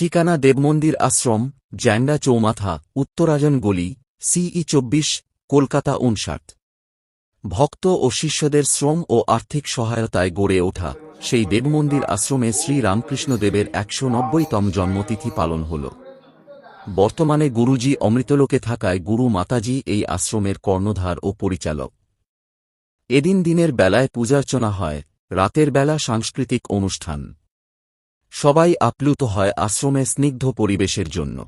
ঠিকানা দেবমন্দির আশ্রম জ্যান্ডা চৌমাথা, উত্তরাজন গলি, সিই চব্বিশ, কলকাতা উনষাট ভক্ত ও শিষ্যদের শ্রম ও আর্থিক সহায়তায় গড়ে ওঠা সেই দেবমন্দির আশ্রমে শ্রী রামকৃষ্ণদেবের একশো নব্বইতম জন্মতিথি পালন হল। বর্তমানে গুরুজি অমৃতলোকে থাকায় গুরু মাতাজি এই আশ্রমের কর্ণধার ও পরিচালক। এদিন দিনের বেলায় পূজার্চনা হয়, রাতের বেলা সাংস্কৃতিক অনুষ্ঠান। সবাই আপ্লুত হয় আশ্রমে স্নিগ্ধ পরিবেশের জন্য।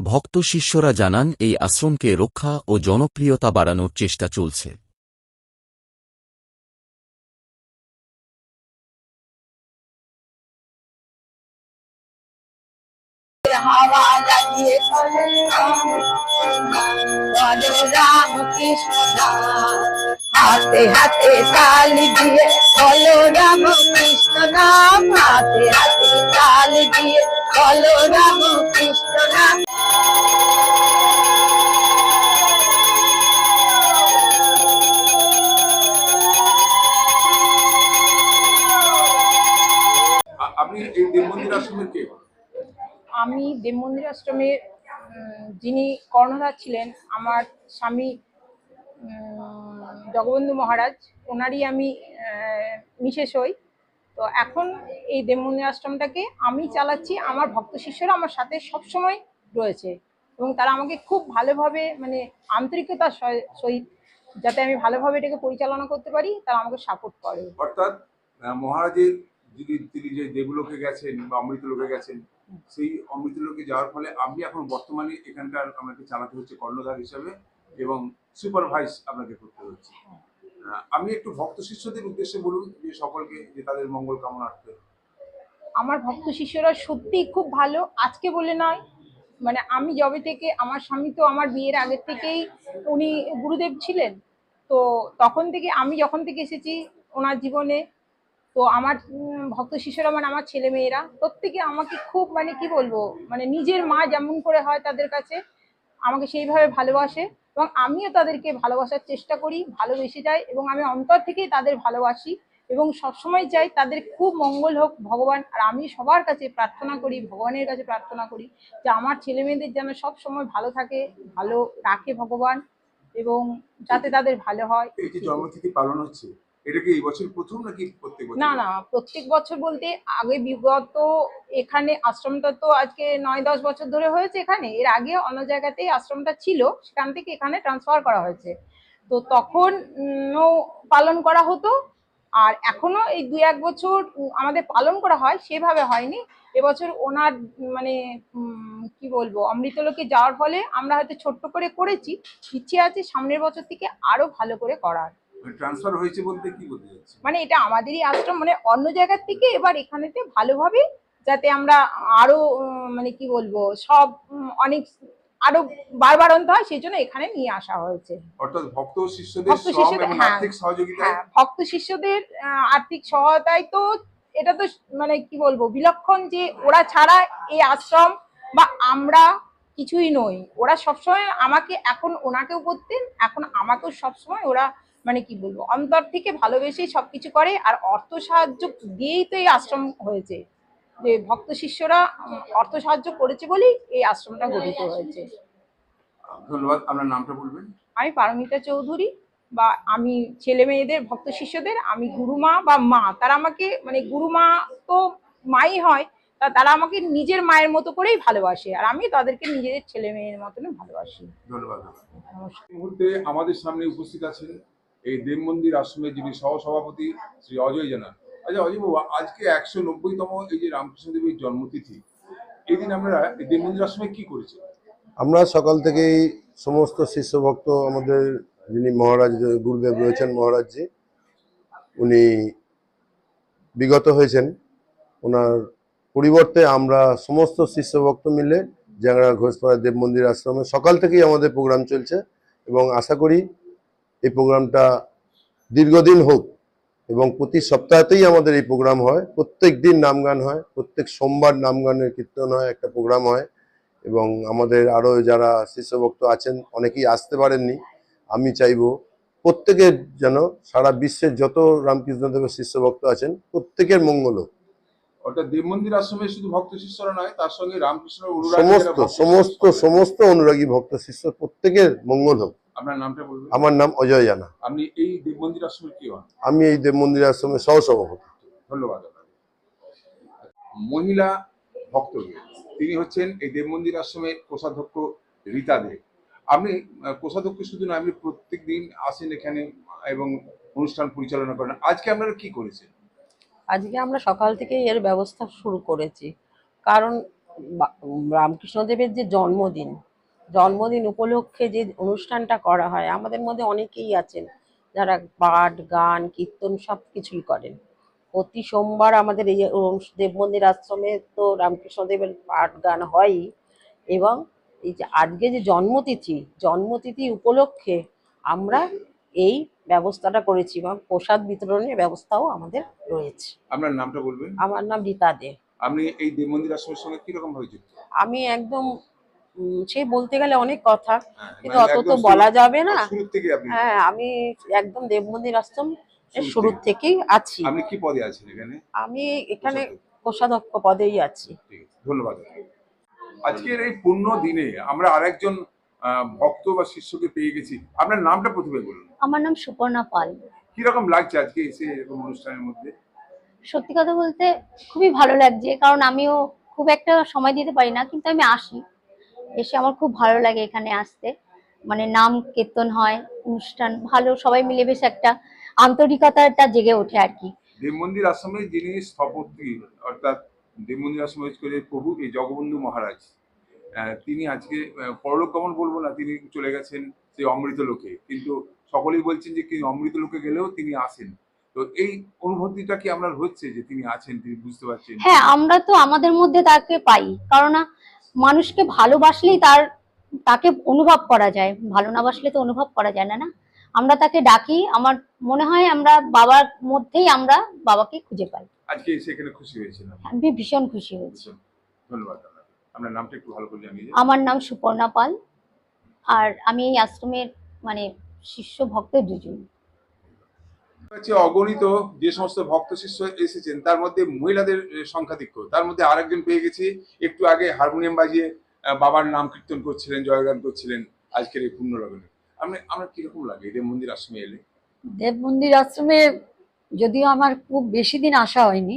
ভক্ত শিষ্যরা জানান, এই আশ্রমকে রক্ষা ও জনপ্রিয়তা বাড়ানোর চেষ্টা চলছে। হাতে হাতে তালি দিয়ে বলো রাম কৃষ্ণ নাম। হাতে হাতে তালি দিয়ে বলো রাম কৃষ্ণ নাম আপনি এই দেব মন্দির আশ্রমের কে? আমি দেব মন্দির আশ্রমের যিনি কর্ণধার ছিলেন, আমার স্বামী জগবন্ধু মহারাজ, ওনারই আমি মিসেস হই। তো এখন এই দেব মন্দির আশ্রমটাকে আমি চালাচ্ছি, আমার ভক্ত শিষ্যরা আমার সাথে সবসময় রয়েছে এবং তারা আমাকে খুব ভালোভাবে মানে আন্তরিকতার সহ- সহিত যাতে আমি ভালোভাবে এটাকে পরিচালনা করতে পারি, তারা আমাকে সাপোর্ট করে। অর্থাৎ মহারাজের যদি তিনি যে দেবলোকে গেছেন বা অমৃতলোকে গেছেন সেই অমৃতলোকে যাওয়ার ফলে আপনি এখন বর্তমানে এখানকার আমাকে চালাতে হচ্ছে কর্ণধার হিসাবে এবং সুপারভাইজ আপনাকে করতে হচ্ছে। আমি একটু ভক্ত শিষ্যদের উদ্দেশ্যে বলুন যে সকলকে যে তাদের মঙ্গল কামনার্থে আমার ভক্ত শিষ্যরা সত্যিই খুব ভালো। আজকে বলে নয় মানে আমি যবে থেকে আমার স্বামী তো আমার বিয়ের আগের থেকেই উনি গুরুদেব ছিলেন। তো তখন থেকে আমি যখন থেকে এসেছি ওনার জীবনে তো আমার ভক্ত শিষ্যরা মানে আমার ছেলে মেয়েরা, প্রত্যেকে আমাকে খুব মানে কি বলব মানে নিজের মা যেমন করে হয় তাদের কাছে, আমাকে সেইভাবে ভালোবাসে এবং আমিও তাদেরকে ভালোবাসার চেষ্টা করি, ভালোবেসে যাই এবং আমি অন্তর থেকেই তাদের ভালোবাসি এবং সবসময় চাই তাদের খুব মঙ্গল হোক ভগবান, আর আমি সবার কাছে প্রার্থনা করি, ভগবানের কাছে প্রার্থনা করি যে আমার ছেলে মেয়েদের যেন সব সময় ভালো থাকে, ভালো রাখে ভগবান এবং যাতে তাদের ভালো হয়। পালন হচ্ছে এটা কি এই বছর প্রথম নাকি প্রত্যেক বছর? না না, প্রত্যেক বছর বলতে আগে বিগত এখানে আশ্রমটা তো আজকে নয়, দশ বছর ধরে হয়েছে এখানে। এর আগে অন্য জায়গাতেই আশ্রমটা ছিল, সেখান থেকে এখানে ট্রান্সফার করা হয়েছে। তো তখন পালন করা হতো, আর এখনও এই দুই, এক বছর আমাদের পালন করা হয়, সেভাবে হয়নি। এবছর ওনার মানে কি বলব, অমৃতলোকে যাওয়ার ফলে আমরা হয়তো ছোট্ট করে করেছি ইচ্ছে আছে, সামনের বছর থেকে আরও ভালো করে করার। ট্রান্সফার হয়েছে বলতে কি বলতে যাচ্ছে মানে এটা আমাদেরই আশ্রম মানে অন্য জায়গার থেকে এবার এখানেতে ভালোভাবে যাতে আমরা আরও মানে কি বলব সব অনেক আরও বারবারন্ত হয় সেই জন্য এখানে নিয়ে আসা হয়েছে অর্থাৎ ভক্ত শিষ্যদের ভক্ত শিষ্যদের, হ্যাঁ। আর্থিক সহযোগিতায় হ্যাঁ ভক্ত শিষ্যদের আর্থিক সহায়তায় তো এটা তো মানে কি বলব বিলক্ষণ যে ওরা ছাড়া এই আশ্রম বা আমরা কিছুই নই ওরা সবসময় আমাকে এখন ওনাকেও করতেন এখন আমাকেও সবসময় ওরা মানে কি বলব অন্তর থেকে ভালোবেসেই সবকিছু করে আর অর্থ সাহায্য দিয়েই তো এই আশ্রম হয়েছে। যে ভক্ত শিষ্যরা অর্থ সাহায্য করেছে বলেই এই আশ্রমটা গঠিত হয়েছে। ধন্যবাদ আপনার নামটা বলবেন? আমি পারমিতা চৌধুরী বা আমি ছেলে মেয়েদের ভক্ত শিষ্যদের আমি গুরুমা বা মা তারা আমাকে মানে গুরুমা তো মাই হয় তা তারা আমাকে নিজের মায়ের মতো করেই ভালোবাসে আর আমি তাদেরকে নিজেদের ছেলে মেয়ের মতন ভালোবাসি। ধন্যবাদ। নমস্কার। মুহূর্তে আমাদের সামনে উপস্থিত আছেন এই দেব মন্দির আশ্রমের যিনি সহসভাপতি শ্রী অজয় জানা আচ্ছা অজয় বাবু, আজকে একশো নব্বইতম এই যে রামকৃষ্ণ দেবীর জন্মতিথি, এই দিন আমরা এই দেব মন্দির আশ্রমে কি করেছি? আমরা সকাল থেকেই সমস্ত শিষ্য ভক্ত আমাদের যিনি মহারাজ, গুরুদেব রয়েছেন, মহারাজজি, উনি বিগত হয়েছেন। ওনার পরিবর্তে আমরা সমস্ত শিষ্য ভক্ত মিলে জ্যাংরা ঘোষপাড়া দেব মন্দির আশ্রমে সকাল থেকেই আমাদের প্রোগ্রাম চলছে এবং আশা করি এই প্রোগ্রামটা দীর্ঘদিন হোক এবং প্রতি সপ্তাহতেই আমাদের এই প্রোগ্রাম হয়। প্রত্যেক দিন নাম গান হয় প্রত্যেক সোমবার নাম গানের কীর্তন হয় একটা প্রোগ্রাম হয় এবং আমাদের আরও যারা শিষ্যভক্ত আছেন অনেকেই আসতে পারেননি। আমি চাইব প্রত্যেকের যেন সারা বিশ্বের যত রামকৃষ্ণদেবের শিষ্যভক্ত আছেন প্রত্যেকের মঙ্গল হোক। অর্থাৎ দেব মন্দির আশ্রমে শুধু ভক্ত শিষ্যরা নয় তার সঙ্গে যারা সমস্ত সমস্ত সমস্ত অনুরাগী ভক্ত শিষ্য প্রত্যেকের মঙ্গল হোক। আপনার নামটা বলবেন? আমার নাম অজয় জানা। আপনি এই দেব মন্দির আশ্রমের কি হন? আমি এই দেব মন্দির আশ্রমের সহসভাপতি। ধন্যবাদ মহিলা ভক্তকে তিনি হচ্ছেন এই দেব মন্দির আশ্রমের কোষাধ্যক্ষ রীতা দে। আপনি কোষাধ্যক্ষ শুধু না আপনি প্রত্যেক দিন আসেন এখানে এবং অনুষ্ঠান পরিচালনা করেন। আজকে আপনারা কি করেছেন? আজকে আমরা সকাল থেকে এর ব্যবস্থা শুরু করেছি। কারণ রামকৃষ্ণদেবের যে জন্মদিন জন্মদিন উপলক্ষে যে অনুষ্ঠানটা করা হয় আমাদের মধ্যে অনেকেই আছেন যারা পাঠ গান কীর্তন সব কিছুই করেন। প্রতি সোমবার আমাদের এই দেব মন্দির আশ্রমে তো রামকৃষ্ণদেবের পাঠ গান হয়ই এবং এই যে আজকে যে জন্মতিথি জন্মতিথি উপলক্ষে আমরা এই ব্যবস্থাটা করেছি এবং প্রসাদ বিতরণের ব্যবস্থাও আমাদের রয়েছে। আপনার নামটা বলবেন? আমার নাম রীতা দে। আপনি এই দেব মন্দির আশ্রমের সঙ্গে কীরকম ভাবে যুক্ত? আমি একদম সে বলতে গেলে অনেক কথা হ্যাঁ, কিন্তু মানে অত তো বলা যাবে না। হ্যাঁ আমি একদম দেব মন্দির আশ্রম শুরু শুরু থেকে। থেকেই আছি। আপনি কি পদে আছেন এখানে? আমি এখানে কোষাধ্যক্ষ। পদেই আছি। ধন্যবাদ। আজকের এই পুণ্য দিনে আমরা আরেকজন আহ, ভক্ত বা শিষ্যকে পেয়ে গেছি। আপনার নামটা প্রথমে বলুন। আমার নাম সুপর্ণা পাল। কীরকম লাগছে আজকে এসে এরকম অনুষ্ঠানের মধ্যে? সত্যি কথা বলতে খুবই ভালো লাগছে কারণ আমিও খুব একটা সময় দিতে পারি না কিন্তু আমি আসি। এসে আমার খুব ভালো লাগে এখানে আসতে। মানে নাম কীর্তন হয়, অনুষ্ঠান, ভালো, সবাই মিলে বেশ একটা আন্তরিকতাটা জেগে ওঠে আর কি। দেব মন্দির যিনি স্থপতি, অর্থাৎ দেব মন্দির করে প্রভু, এই জগবন্ধু মহারাজ তিনি আজকে পরলোক গমন বলব না, তিনি চলে গেছেন সেই অমৃত লোকে। কিন্তু সকলেই বলছেন যে অমৃত লোকে গেলেও তিনি আসেন। তো এই অনুভূতিটা কি হচ্ছে যে তিনি আছেন তিনি বুঝতে পারছেন? হ্যাঁ আমরা তো আমাদের মধ্যে তাকে পাই। কারণ মানুষকে ভালোবাসলেই তার তাকে অনুভব করা যায়। ভালো না বাসলে তো অনুভব করা যায় না না? আমরা তাকে ডাকি আমার মনে হয় আমরা বাবার মধ্যেই আমরা বাবাকে খুঁজে পাই। আজকে খুশি হয়েছিলাম। আমি ভীষণ খুশি হয়েছি। ধন্যবাদ আপনার নামটা একটু ভালো করে জানিয়ে। আমার নাম সুপর্ণা পাল আর আমি এই আশ্রমের মানে শিষ্য ভক্ত দুজন। অগণিত যে সমস্ত ভক্ত শিষ্য এসেছেন, তার মধ্যে মহিলাদের সংখ্যাধিক্য তার মধ্যে আরেকজন পেয়ে গেছি। একটু আগে হারমোনিয়াম বাজিয়ে বাবার নাম কীর্তন করছিলেন, জয়গান করছিলেন আজকের এই পূর্ণ লগনে আমরা আমরা কীরকম লাগে দেব মন্দির আশ্রমে এলে? দেব মন্দির আশ্রমে যদিও আমার খুব বেশি দিন আসা হয়নি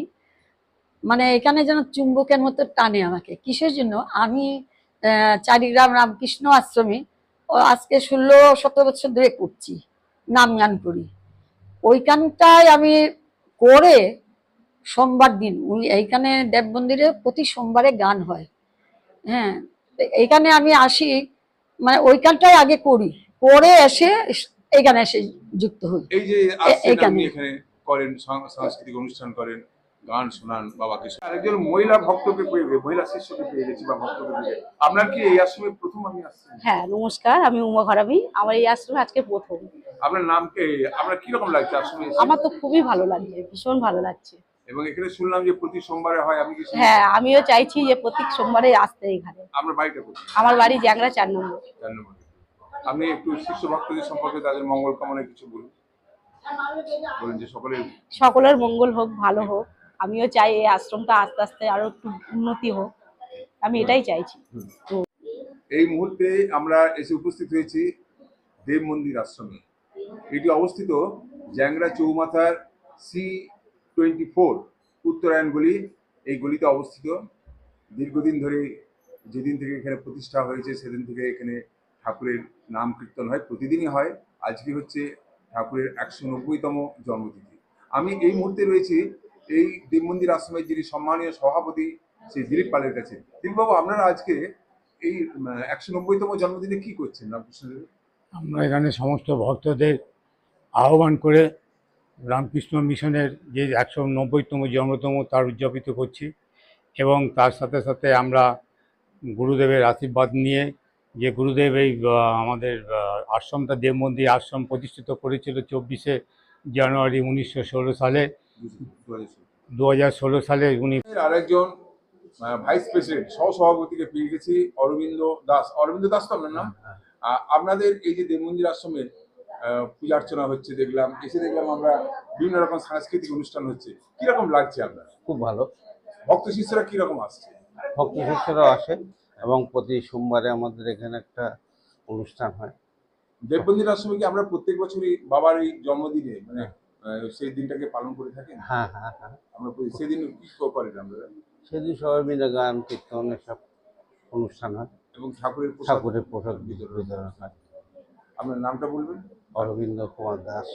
মানে এখানে যেন চুম্বকের মতো টানে আমাকে। কিসের জন্য? আমি চারিগ্রাম রামকৃষ্ণ আশ্রমে আজকে ষোলো সতেরো বছর ধরে করছি নাম গান করি। ওইখানটায় আমি করে সোমবার দিন ওই এইখানে দেব মন্দিরে প্রতি সোমবারে গান হয়। হ্যাঁ এইখানে আমি আসি মানে ওইখানটায় আগে করি করে এসে এইখানে এসে যুক্ত হই। এই যে এখানে। করেন সাংস্কৃতিক অনুষ্ঠান করেন গান শোনান বাবাকে আরেকজন মহিলা ভক্তকে পেয়ে মহিলা শিষ্যকে পেয়ে গেছি বা ভক্তকে পেয়ে আপনার কি এই আশ্রমে প্রথম আমি আসছেন হ্যাঁ নমস্কার আমি উমা ঘরামি। আমার এই আশ্রমে আজকে প্রথম। আপনার নামকে আপনার কীরকম লাগছে? আশ্রমে এসে? আমার তো খুবই ভালো লাগছে ভীষণ ভালো লাগছে। এবং এখানে শুনলাম যে প্রতি সোমবারে হয় আমি কি শুনেছি? হ্যাঁ আমিও চাইছি যে প্রত্যেক সোমবারে আসতে এখানে। আপনার বাড়িটা কোথায়? আমার বাড়ি জ্যাংরা চার নম্বর। ধন্যবাদ আপনি একটু শিষ্য ভক্তদের সম্পর্কে তাদের মঙ্গল কামনায় কিছু বলুন। বলুন যে সকলের সকলের মঙ্গল হোক ভালো হোক। আমিও চাই এই আশ্রমটা আস্তে আস্তে আরও একটু উন্নতি হোক। আমি এটাই চাইছি। এই মুহূর্তে আমরা এসে উপস্থিত হয়েছি দেব মন্দির আশ্রমে। এটি অবস্থিত জ্যাংরা চৌমাথার সি টোয়েন্টি ফোর উত্তরায়ণ গলি এই গলিতে অবস্থিত। দীর্ঘদিন ধরে যেদিন থেকে এখানে প্রতিষ্ঠা হয়েছে, সেদিন থেকে এখানে ঠাকুরের নাম কীর্তন হয়, প্রতিদিনই হয়। আজকে হচ্ছে ঠাকুরের একশো নব্বইতম জন্মতিথি। আমি এই মুহূর্তে রয়েছি এই দেব মন্দির আশ্রমের যিনি সম্মানীয় সভাপতি শ্রী দিলীপ পালের কাছে। দিলীপবাবু, আপনারা আজকে এই একশো নব্বইতম জন্মদিনে কি করছেন? রামকৃষ্ণদেব আমরা এখানে সমস্ত ভক্তদের আহ্বান করে রামকৃষ্ণ মিশনের যে একশো নব্বইতম জন্মতম তার উদযাপিত করছি এবং তার সাথে সাথে আমরা গুরুদেবের আশীর্বাদ নিয়ে যে গুরুদেব এই আমাদের আশ্রমটা দেব মন্দির আশ্রম প্রতিষ্ঠিত করেছিল চব্বিশে জানুয়ারি উনিশশো ষোলো সালে। দু হাজার ষোলো সালে উনি আরেকজন ভাইস প্রেসিডেন্ট সহসভাপতিকে পেয়ে গেছি অরবিন্দ দাস। অরবিন্দ দাস তো আপনার নাম? আপনাদের এই যে দেব মন্দির আশ্রমে আহ, পূজা অর্চনা হচ্ছে দেখলাম এসে দেখলাম আমরা বিভিন্ন রকম সাংস্কৃতিক অনুষ্ঠান হচ্ছে। কীরকম লাগছে আপনার? খুব ভালো। ভক্ত শিষ্যরা কীরকম আসছে? ভক্ত শিষ্যরা আসে এবং প্রতি সোমবারে আমাদের এখানে একটা অনুষ্ঠান হয়। দেববন্দির আশ্রমে কি আমরা প্রত্যেক বছরই বাবার এই জন্মদিনে মানে সেই দিনটাকে পালন করে থাকেন? হ্যাঁ হ্যাঁ হ্যাঁ। আমরা সেদিন কি করেন আমরা সেদিন সবাই মিলে গান কীর্তন এসব অনুষ্ঠান হয়। এবং ঠাকুরের ঠাকুরের পোশাক বিতরণ হয়। আপনার নামটা বলবেন? অরবিন্দ কুমার দাস।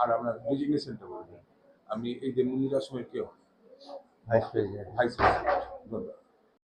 আর আপনার ডেজিগনেশনটা বলবেন আমি এই যে মুনিরা সময় কেউ? ভাইস প্রেসিডেন্ট ভাইস প্রেসিডেন্ট ধন্যবাদ।